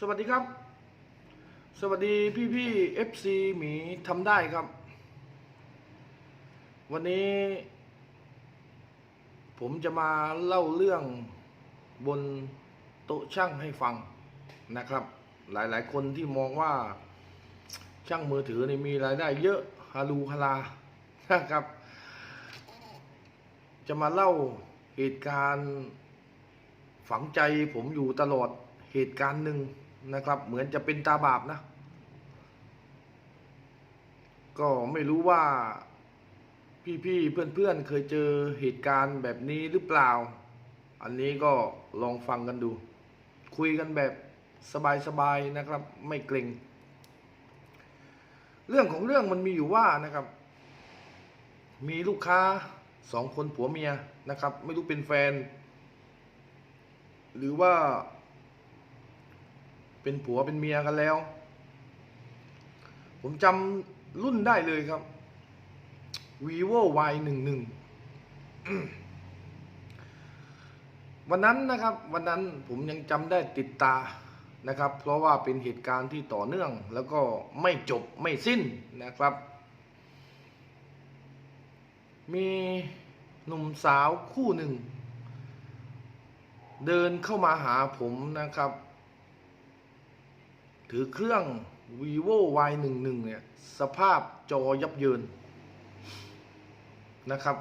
สวัสดีครับ สวัสดีพี่พี่เอฟซีหมีทำได้ครับ วันนี้ ผมจะมาเล่าเรื่องบนโต๊ะช่างให้ฟังนะครับ หลายๆ คนที่มองว่าช่างมือถือนี่มีรายได้เยอะฮาลูฮาลานะครับ จะมาเล่าเหตุการณ์ฝังใจผมอยู่ตลอดเหตุการณ์หนึ่ง นะครับเหมือนจะเป็นตาบาปนะ ก็ไม่รู้ว่าพี่ๆเพื่อนๆเคยเจอเหตุการณ์แบบนี้หรือเปล่า อันนี้ก็ลองฟังกันดู คุยกันแบบสบายๆนะครับ ไม่เกรงเรื่องของเรื่องมันมีอยู่ว่านะครับ มีลูกค้าสองคนผัวเมียนะครับ ไม่รู้เป็นแฟน หรือว่า เป็นผัวเป็นเมียกันแล้ว ผมจำรุ่นได้เลยครับ vivo y หนึ่งหนึ่งวันนั้นนะครับ วันนั้นผมยังจำได้ติดตานะครับ เพราะว่าเป็นเหตุการณ์ที่ต่อเนื่อง แล้วก็ไม่จบไม่สิ้นนะครับ มีหนุ่มสาวคู่หนึ่ง เดินเข้ามาหาผมนะครับ ถือเครื่อง vivo y 1 1เนี่ย สภาพจอยับเยินนะครับ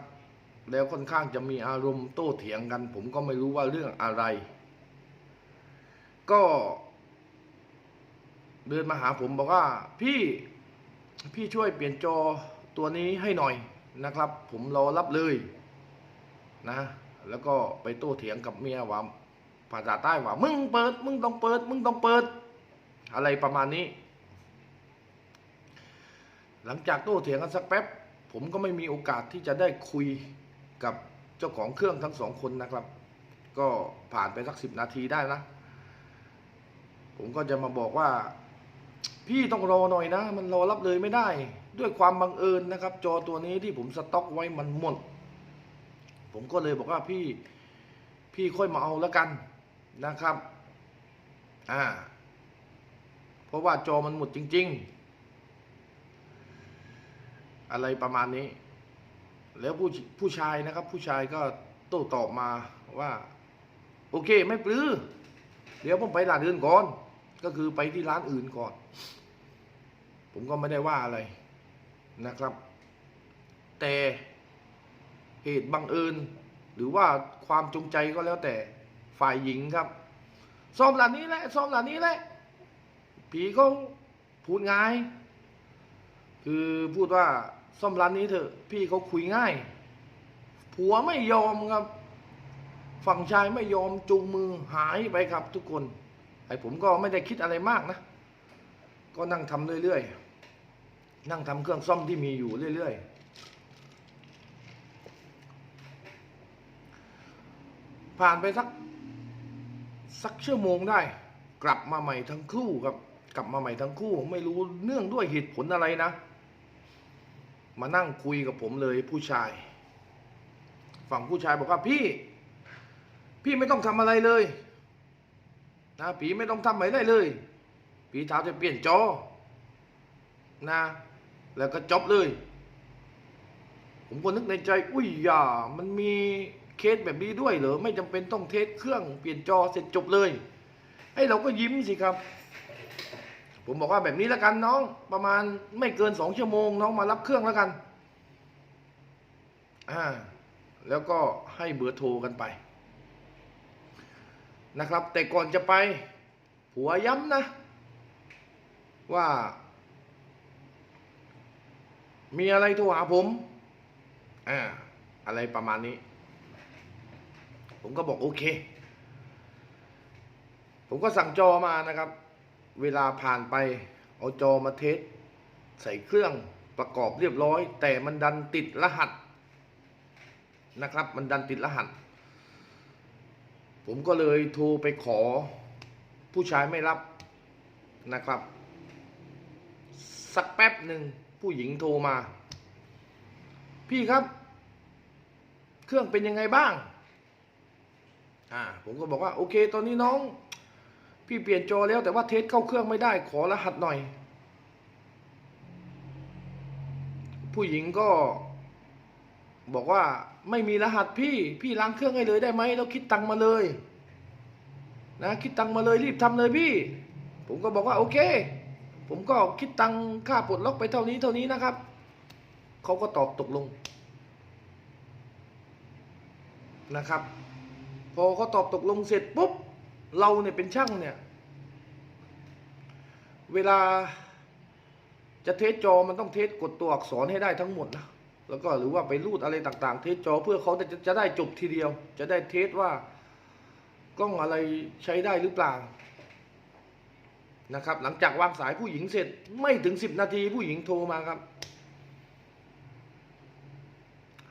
แล้วค่อนข้างจะมีอารมณ์โต้เถียงกัน ผมก็ไม่รู้ว่าเรื่องอะไร ก็ เดินมาหาผมบอกว่า พี่พี่ช่วยเปลี่ยนจอตัวนี้ให้หน่อยนะครับ ผมรอรับเลยนะ แล้วก็ไปโต้เถียงกับเมียว่าภาษาใต้ว่า มึงเปิด มึงต้องเปิด มึงต้องเปิด อะไรประมาณนี้ หลังจากโต้เถียงกันสักแป๊บ ผมก็ไม่มีโอกาสที่จะได้คุยกับเจ้าของเครื่องทั้งสองคนนะครับ ก็ผ่านไปสักสิบนาทีได้นะ ผมก็จะมาบอกว่า พี่ต้องรอหน่อยนะ มันรอรับเลยไม่ได้ ด้วยความบังเอิญนะครับ จอตัวนี้ที่ผมสต็อกไว้มันหมด ผมก็เลยบอกว่าพี่พี่ค่อยมาเอาแล้วกันนะครับ อ่า ราะว่าจอมันหมดจริง ๆ อะไรประมาณนี้ แล้วผู้ผู้ชายนะครับ ผู้ชายก็โต้ตอบมาว่า โอเคไม่ปลื้อเดี๋ยวผมไปร้านอื่นก่อน ก็คือไปที่ร้านอื่นก่อน ผมก็ไม่ได้ว่าอะไรนะครับ แต่เหตุบังเอิญ หรือว่าความจงใจก็แล้วแต่ฝ่ายหญิงครับ ซ่อมร้านนี้แหละ ซ่อมร้านนี้แหละ ผีเขาพูดง่าย คือพูดว่าซ่อมร้านนี้เถอะ พี่เขาคุยง่าย ผัวไม่ยอมครับ ฝั่งชายไม่ยอมจูงมือหายไปครับทุกคน ไอ้ผมก็ไม่ได้คิดอะไรมากนะ ก็นั่งทำเรื่อยๆ นั่งทำเครื่องซ่อมที่มีอยู่เรื่อยๆผ่านไปสัก สักชั่วโมงได้ กลับมาใหม่ทั้งคู่ครับ กลับมาใหม่ทั้งคู่ ไม่รู้เนื่องด้วยเหตุผลอะไรนะ มานั่งคุยกับผมเลยผู้ชาย ฝั่งผู้ชายบอกว่าพี่ พี่ไม่ต้องทำอะไรเลยนะผีไม่ต้องทำอะไรได้เลยผีเท้าจะเปลี่ยนจอนะ แล้วก็จบเลย ผมก็นึกในใจ อุ้ยอย่า มันมีเคสแบบนี้ด้วยเหรอ ไม่จำเป็นต้องเทสเครื่องเปลี่ยนจอเสร็จจบเลย ไอ้เราก็ยิ้มสิครับ ผมบอกว่าแบบนี้แล้วกันน้อง ประมาณไม่เกินสองชั่วโมง น้องมารับเครื่องแล้วกัน อ่า แล้วก็ให้เบอร์โทรกันไป นะครับ แต่ก่อนจะไป ผัวย้ำนะ ว่า มีอะไรโทรหาผม อ่า อะไรประมาณนี้ ผมก็บอกโอเค ผมก็สั่งจอมานะครับ เวลาผ่านไปเอาจอมาเทสใส่เครื่องประกอบเรียบร้อย แต่มันดันติดรหัสนะครับ มันดันติดรหัส ผมก็เลยโทรไปขอ ผู้ชายไม่รับนะครับ สักแป๊บหนึ่งผู้หญิงโทรมา พี่ครับ เครื่องเป็นยังไงบ้างอ่าผมก็บอกว่า โอเค ตอนนี้น้อง พี่เปลี่ยนจอแล้วแต่ว่าเทสเข้าเครื่องไม่ได้ขอรหัสหน่อย ผู้หญิงก็ บอกว่าไม่มีรหัสพี่ พี่ล้างเครื่องให้เลยได้ไหมแล้วคิดตังมาเลย นะคิดตังมาเลยรีบทำเลยพี่ ผมก็บอกว่าโอเค ผมก็คิดตังค่าปลดล็อกไปเท่านี้เท่านี้นะครับเขาก็ตอบตกลงนะครับ พอเขาตอบตกลงเสร็จปุ๊บ เราเนี่ยเป็นช่างเนี่ย เวลาจะเทสจอมันต้องเทสกดตัวอักษรให้ได้ทั้งหมดนะแล้วก็หรือว่าไปรูดอะไรต่างๆ เทสจอเพื่อเขาจะจะได้จบทีเดียว จะได้เทสว่ากล้องอะไรใช้ได้หรือเปล่านะครับ หลังจากวางสายผู้หญิงเสร็จไม่ถึงสิบนาทีผู้หญิงโทรมาครับ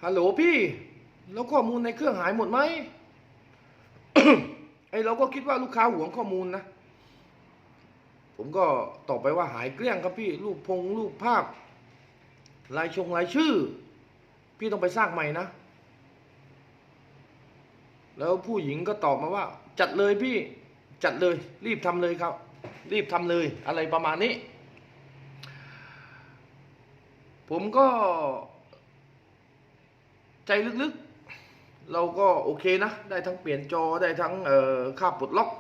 ฮัลโหลพี่ แล้วข้อมูลในเครื่องหายหมดไหม อเราก็คิดว่าลูกค้าหวงข้อมูลนะ ผมก็ตอบไปว่าหายเกลี้ยงครับพี่รูปพงรูปภาพลายชงลายชื่อ พี่ต้องไปสร้างใหม่นะ แล้วผู้หญิงก็ตอบมาว่า จัดเลยพี่จัดเลยรีบทำเลยครับ รีบทำเลยอะไรประมาณนี้ ผมก็ ใจลึกๆ เราก็โอเคนะ ได้ทั้งเปลี่ยนจอได้ทั้งค่าปลดล็อก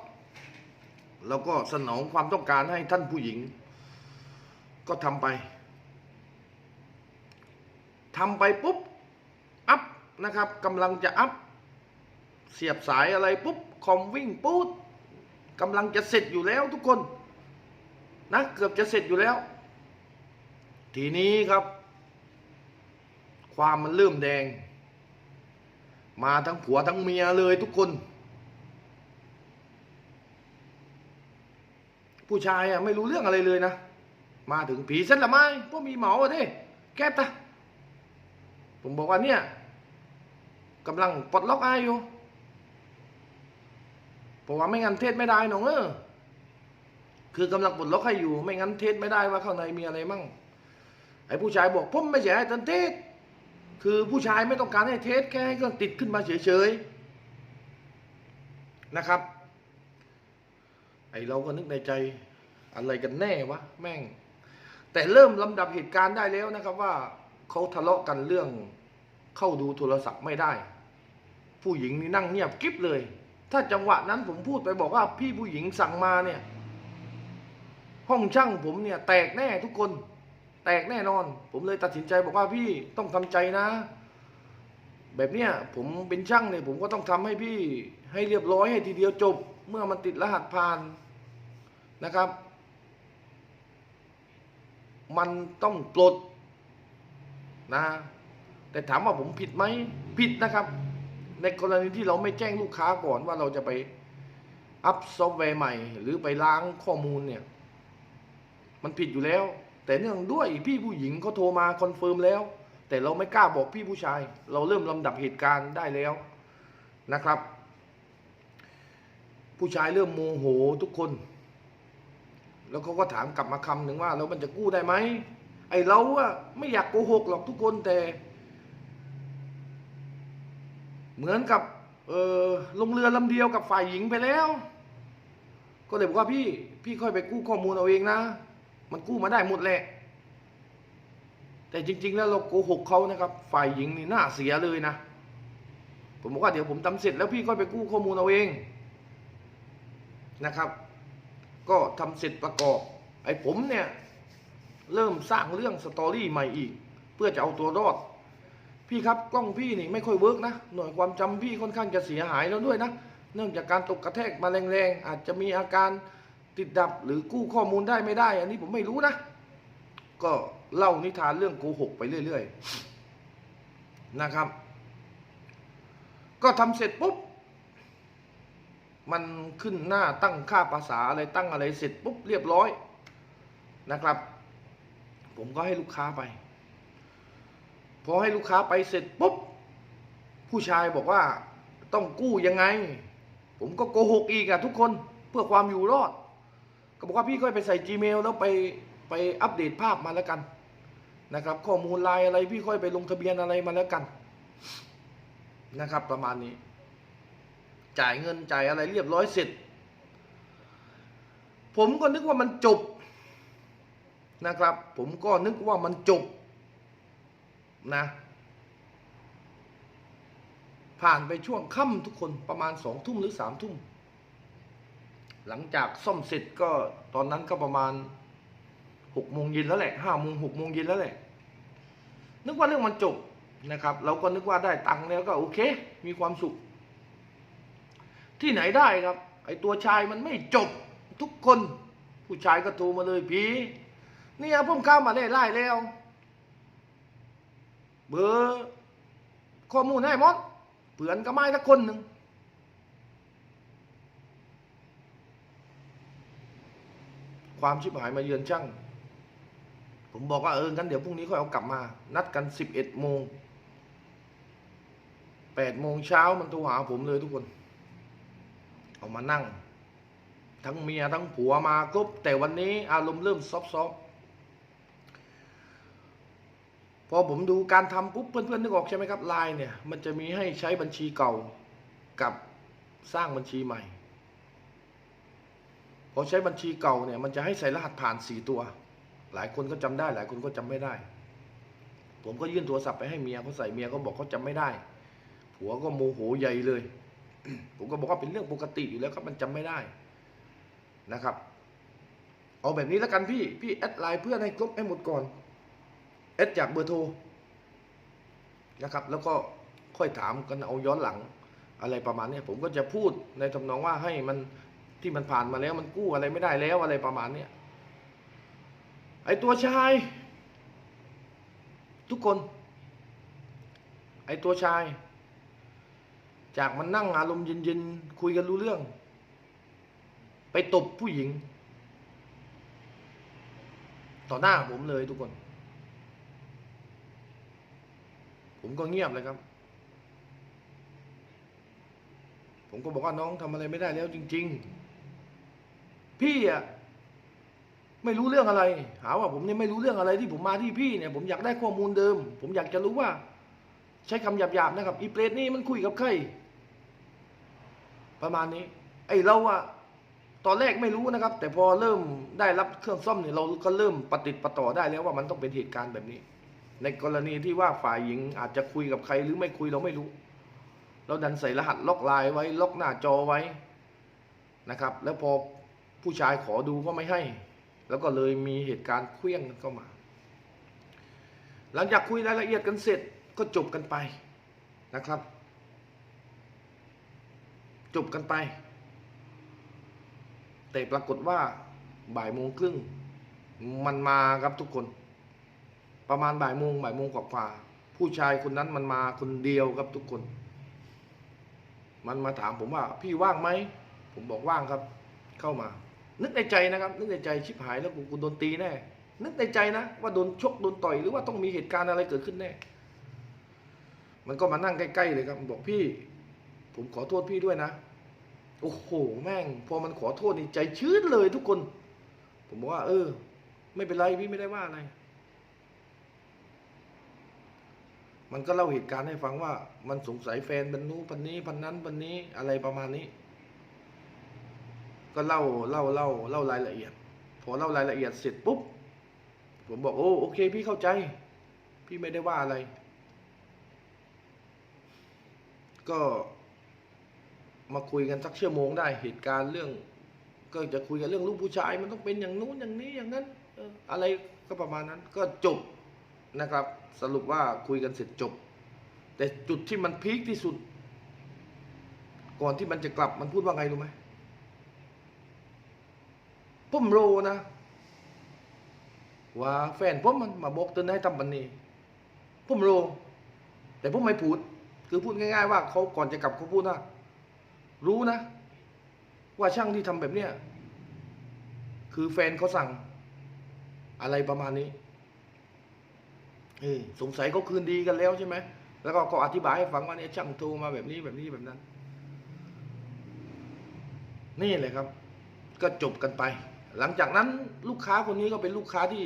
แล้วก็สนองความต้องการให้ท่านผู้หญิง ก็ทำไปทำไปปุ๊บ อัพนะครับกำลังจะอัพ เสียบสายอะไรปุ๊บ คอมวิ่งปุ๊บกำลังจะเสร็จอยู่แล้วทุกคน นะ เกือบจะเสร็จอยู่แล้ว ทีนี้ครับ ความมันเริ่มแดง มาทั้งผัวทั้งเมียเลยทุกคน ผู้ชายอะไม่รู้เรื่องอะไรเลยนะ มาถึงผีเส้นละไม้พวกมีเหมาอะดิแก้ตะผมบอกว่าเนี่ยกำลังปลดล็อกอายอยู่ผมว่าไม่งั้นเทศไม่ได้หนองเออคือกำลังปลดล็อกให้อยู่ ไม่งั้นเทศไม่ได้ว่าข้างในมีอะไรมั่งไอ้ผู้ชายบอกผมไม่ใช่ให้ตันเทศ คือผู้ชายไม่ต้องการให้เทสแค่ให้เครื่องติดขึ้นมาเฉยๆนะครับ ไอเราก็นึกในใจอะไรกันแน่วะแม่ง แต่เริ่มลำดับเหตุการณ์ได้แล้วนะครับว่าเขาทะเลาะกันเรื่องเข้าดูโทรศัพท์ไม่ได้ ผู้หญิงนี่นั่งเงียบกิ๊บเลย ถ้าจังหวะนั้นผมพูดไปบอกว่าพี่ผู้หญิงสั่งมาเนี่ย ห้องช่างผมเนี่ยแตกแน่ทุกคน แตกแน่นอน ผมเลยตัดสินใจบอกว่าพี่ต้องทำใจนะ แบบเนี้ยผมเป็นช่างเนี่ยผมก็ต้องทำให้พี่ให้เรียบร้อยให้ทีเดียวจบ เมื่อมันติดรหัสผ่านนะครับ มันต้องปลดนะ แต่ถามว่าผมผิดไหมผิดนะครับ ในกรณีที่เราไม่แจ้งลูกค้าก่อนว่าเราจะไปอัพซอฟต์แวร์ใหม่ หรือไปล้างข้อมูลเนี่ย มันผิดอยู่แล้ว แต่เนื่องด้วยพี่ผู้หญิงเขาโทรมาคอนเฟิร์มแล้ว แต่เราไม่กล้าบอกพี่ผู้ชาย เราเริ่มลำดับเหตุการณ์ได้แล้วนะครับ ผู้ชายเริ่มโมโหทุกคน แล้วเขาก็ถามกลับมาคำหนึ่งว่าแล้วมันจะกู้ได้ไหมไอเราอะไม่อยากโกหกหรอกทุกคนแต่ เหมือนกับเออลงเรือลำเดียวกับฝ่ายหญิงไปแล้ว ก็เลยบอกว่าพี่ พี่ค่อยไปกู้ข้อมูลเอาเองนะ มันกู้มาได้หมดแหละ แต่จริง ๆ แล้วเราโกหกเขานะครับ ฝ่ายหญิงนี่น่าเสียเลยนะ ผมบอกว่าเดี๋ยวผมทำเสร็จแล้วพี่ค่อยไปกู้ข้อมูลเอาเองนะครับ ก็ทำเสร็จประกอบ ไอ้ผมเนี่ย เริ่มสร้างเรื่องสตอรี่ใหม่อีก เพื่อจะเอาตัวรอด พี่ครับกล้องพี่นี่ไม่ค่อยเวิร์กนะ หน่วยความจำพี่ค่อนข้างจะเสียหายแล้วด้วยนะ เนื่องจากการตกกระแทกมาแรงๆอาจจะมีอาการ ติดดับหรือกู้ข้อมูลได้ไม่ได้ อันนี้ผมไม่รู้นะ ก็เล่านิทานเรื่องโกหกไปเรื่อยๆนะครับ ก็ทำเสร็จปุ๊บ มันขึ้นหน้าตั้งค่าภาษาอะไรตั้งอะไรเสร็จปุ๊บเรียบร้อยนะครับ ผมก็ให้ลูกค้าไป พอให้ลูกค้าไปเสร็จปุ๊บ ผู้ชายบอกว่าต้องกู้ยังไง ผมก็โกหกอีกอะทุกคนเพื่อความอยู่รอด ก็บอกว่าพี่ค่อยไปใส่ Gmail แล้วไปไปอัปเดตภาพมาแล้วกันนะครับข้อมูลไลน์อะไรพี่ค่อยไปลงทะเบียนอะไรมาแล้วกันนะครับ ประมาณนี้ จ่ายเงินจ่ายอะไรเรียบร้อยเสร็จ ผมก็นึกว่ามันจบนะครับ ผมก็นึกว่ามันจบนะผ่านไปช่วงค่ำทุกคนประมาณสองทุ่มหรือสามทุ่ม หลังจากซ่อมเสร็จก็ตอนนั้นก็ประมาณหกโมงเย็นแล้วแหละห้าโมงหกโมงเย็นแล้วแหละ นึกว่าเรื่องมันจบนะครับ เราก็นึกว่าได้ตังค์แล้วก็โอเค มีความสุข ที่ไหนได้ครับ ไอตัวชายมันไม่จบทุกคน ผู้ชายก็โทรมาเลยพี่เนี่ยผมเข้ามาได้ไล่แล้ว เบอร์ข้อมูลให้หมดเผื่อนก็ไม่สักคนหนึ่ง ความชิบหายมาเยือนช่าง ผมบอกว่าเอองั้นเดี๋ยวพรุ่งนี้ค่อยเอากลับมา นัดกันสิบเอ็ดโมงแปดโมงเช้ามันโทรหาผมเลยทุกคน เอามานั่ง ทั้งเมียทั้งผัวมาครบแต่วันนี้อารมณ์เริ่มซอฟต์ๆพอผมดูการทำปุ๊บเพื่อนๆนึกออกใช่ไหมครับไลน์เนี่ย มันจะมีให้ใช้บัญชีเก่ากับสร้างบัญชีใหม่ พอใช้บัญชีเก่าเนี่ยมันจะให้ใส่รหัสผ่านสี่ตัว หลายคนก็จำได้ หลายคนก็จำไม่ได้ ผมก็ยื่นโทรศัพท์ไปให้เมียเขาใส่เมียเขาบอกเขาจำไม่ได้ ผัวก็โมโหใหญ่เลย ผมก็บอกว่าเป็นเรื่องปกติอยู่แล้วครับมันจำไม่ได้นะครับ เอาแบบนี้แล้วกันพี่ พี่แอดไลน์เพื่อนให้ครบให้หมดก่อนแอดจากเบอร์โทรนะครับ แล้วก็ค่อยถามกันเอาย้อนหลังอะไรประมาณนี้ผมก็จะพูดในทำนองว่าให้มัน ที่มันผ่านมาแล้วมันกู้อะไรไม่ได้แล้วอะไรประมาณเนี้ยไอตัวชาย ทุกคน ไอตัวชาย จากมันนั่งอารมณ์เย็นๆคุยกันรู้เรื่อง ไปตบผู้หญิง ต่อหน้าผมเลยทุกคน ผมก็เงียบเลยครับผมก็บอกว่าน้องทำอะไรไม่ได้แล้วจริง ๆ พี่อะไม่รู้เรื่องอะไร หาว่าผมเนี่ยไม่รู้เรื่องอะไรที่ผมมาที่พี่เนี่ย ผมอยากได้ข้อมูลเดิม ผมอยากจะรู้ว่า ใช้คำหยาบๆนะครับอีเปรตนี่มันคุยกับใครประมาณนี้ ไอ้เราอะตอนแรกไม่รู้นะครับ แต่พอเริ่มได้รับเครื่องซ่อมเนี่ยเราก็เริ่มปฏิติดประต่อได้แล้วว่ามันต้องเป็นเหตุการณ์แบบนี้ ในกรณีที่ว่าฝ่ายหญิงอาจจะคุยกับใครหรือไม่คุยเราไม่รู้ เราดันใส่รหัสล็อกไลน์ไว้ล็อกหน้าจอไว้นะครับ แล้วพอ ผู้ชายขอดูก็ไม่ให้ แล้วก็เลยมีเหตุการณ์เคลื่องกันเข้ามา หลังจากคุยรายละเอียดกันเสร็จก็จบกันไปนะครับ จบกันไป แต่ปรากฏว่าบ่ายโมงครึ่งมันมาครับทุกคน ประมาณบ่ายโมงบ่ายโมงกว่าๆผู้ชายคนนั้นมันมาคนเดียวครับทุกคน มันมาถามผมว่า พี่ว่างไหม ผมบอกว่างครับ เข้ามา นึกในใจนะครับ นึกในใจชิบหายแล้วกูกูโดนตีแน่ นึกในใจนะว่าโดนชกโดนต่อยหรือว่าต้องมีเหตุการณ์อะไรเกิดขึ้นแน่ มันก็มานั่งใกล้ๆเลยครับบอกพี่ ผมขอโทษพี่ด้วยนะ โอ้โหแม่ง พอมันขอโทษนี่ใจชื้นเลยทุกคน ผมบอกว่า เออ ไม่เป็นไรพี่ไม่ได้ว่าอะไร มันก็เล่าเหตุการณ์ให้ฟังว่า มันสงสัยแฟนพันนู้พันนี้พันนั้นพันนี้อะไรประมาณนี้ ก็เล่าเล่าเล่าเล่ารายละเอียด พอเล่ารายละเอียดเสร็จปุ๊บ ผมบอกโอ้โอเค พี่เข้าใจ พี่ไม่ได้ว่าอะไร ก็มาคุยกันสักชั่วโมงได้เหตุการณ์เรื่อง ก็จะคุยกันเรื่องลูกผู้ชาย มันต้องเป็นอย่างนู้นอย่างนี้อย่างนั้นอะไรก็ประมาณนั้นก็จบนะครับ สรุปว่าคุยกันเสร็จจบ แต่จุดที่มันพีคที่สุด ก่อนที่มันจะกลับมันพูดว่าไงรู้ไหม ผมโรนะ ว่าแฟนผมมันมาบอกเตือนให้ทำบันนี้ผมโรแต่ผมไม่พูด คือพูดง่ายๆว่าเขาก่อนจะกลับเขาพูดว่ารู้นะ ว่าช่างที่ทำแบบเนี้ยคือแฟนเขาสั่ง อะไรประมาณนี้เออสงสัยเขาคืนดีกันแล้วใช่ไหมแล้วก็ก็อธิบายให้ฟังว่าเนี่ยช่างโทรมาแบบนี้แบบนี้แบบนั้น นี่เลยครับ ก็จบกันไป หลังจากนั้นลูกค้าคนนี้ก็เป็นลูกค้าที่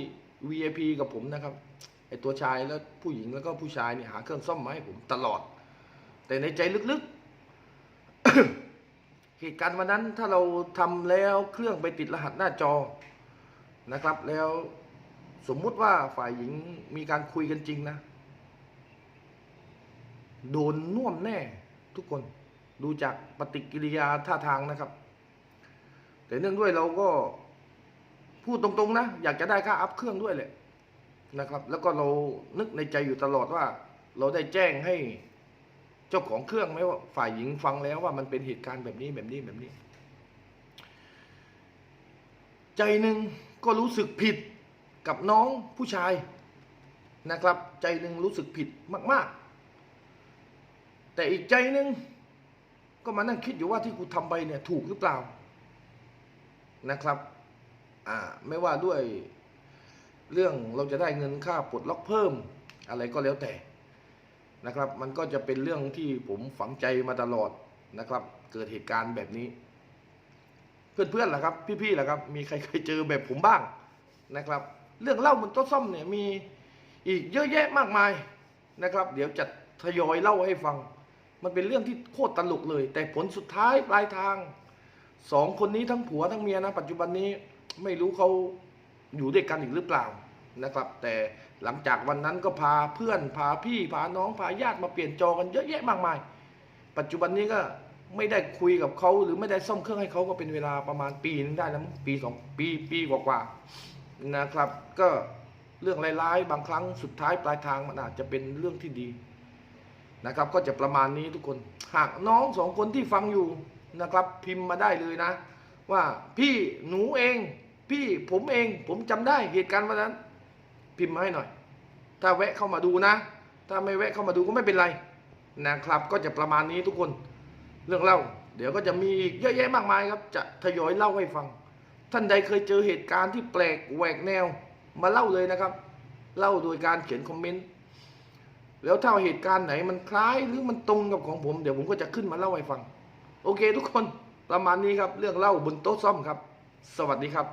VIP กับผมนะครับไอตัวชายแล้วผู้หญิงแล้วก็ผู้ชายเนี่ยหาเครื่องซ่อมมาให้ผมตลอด แต่ในใจลึกๆ เหตุการณ์วันนั้นถ้าเราทำแล้วเครื่องไปติดรหัสหน้าจอนะครับ แล้วสมมุติว่าฝ่ายหญิงมีการคุยกันจริงนะ โดนน่วมแน่ทุกคนดูจากปฏิกิริยาท่าทางนะครับ แต่เนื่องด้วยเราก็ พูดตรงๆนะ อยากจะได้ค่าอัพเครื่องด้วยแหละนะครับ แล้วก็เรานึกในใจอยู่ตลอดว่า เราได้แจ้งให้เจ้าของเครื่องไหมว่าฝ่ายหญิงฟังแล้วว่ามันเป็นเหตุการณ์แบบนี้แบบนี้แบบนี้ ใจหนึ่งก็รู้สึกผิดกับน้องผู้ชายนะครับ ใจหนึ่งรู้สึกผิดมาก ๆ แต่อีกใจหนึ่งก็มานั่งคิดอยู่ว่าที่กูทำไปเนี่ยถูกหรือเปล่านะครับ อ่าไม่ว่าด้วยเรื่องเราจะได้เงินค่าปลดล็อกเพิ่มอะไรก็แล้วแต่นะครับ มันก็จะเป็นเรื่องที่ผมฝังใจมาตลอดนะครับ เกิดเหตุการณ์แบบนี้ เพื่อนๆล่ะครับ พี่ๆล่ะครับ มีใครเคยเจอแบบผมบ้างนะครับ เรื่องเล่าบนโต๊ะซ่อมเนี่ยมีอีกเยอะแยะมากมายนะครับ เดี๋ยวจะทยอยเล่าให้ฟัง มันเป็นเรื่องที่โคตรตลกเลย แต่ผลสุดท้ายปลายทาง สองคนนี้ทั้งผัวทั้งเมียนะ ปัจจุบันนี้ไม่รู้เขาอยู่ด้วยกันอีกหรือเปล่านะครับ แต่หลังจากวันนั้นก็พาเพื่อนพาพี่พาน้องพาญาติมาเปลี่ยนจอกันเยอะแยะมากมาย ปัจจุบันนี้ก็ไม่ได้คุยกับเขาหรือไม่ได้ซ่อมเครื่องให้เขาก็เป็นเวลาประมาณปีนึงได้แล้วปีสองปีปีกว่าๆนะครับ ก็เรื่องร้ายๆบางครั้งสุดท้ายปลายทางมันอาจจะเป็นเรื่องที่ดีนะครับ ก็จะประมาณนี้ทุกคนหากน้องสองคนที่ฟังอยู่ นะครับ พิมพ์มาได้เลยนะ ว่าพี่หนูเอง พี่ผมเอง ผมจำได้เหตุการณ์วันนั้น พิมพ์มาให้หน่อย ถ้าแวะเข้ามาดูนะ ถ้าไม่แวะเข้ามาดูก็ไม่เป็นไรนะครับ ก็จะประมาณนี้ทุกคนเรื่องเล่า เดี๋ยวก็จะมีอีกเยอะแยะมากมายครับ จะทยอยเล่าให้ฟัง ท่านใดเคยเจอเหตุการณ์ที่แปลกแหวกแนว มาเล่าเลยนะครับ เล่าโดยการเขียนคอมเมนต์แล้วถ้าเหตุการณ์ไหนมันคล้ายหรือมันตรงกับของผม เดี๋ยวผมก็จะขึ้นมาเล่าให้ฟัง โอเคทุกคนประมาณนี้ครับ เรื่องเล่าบนโต๊ะซ่อมครับ สวัสดีครับ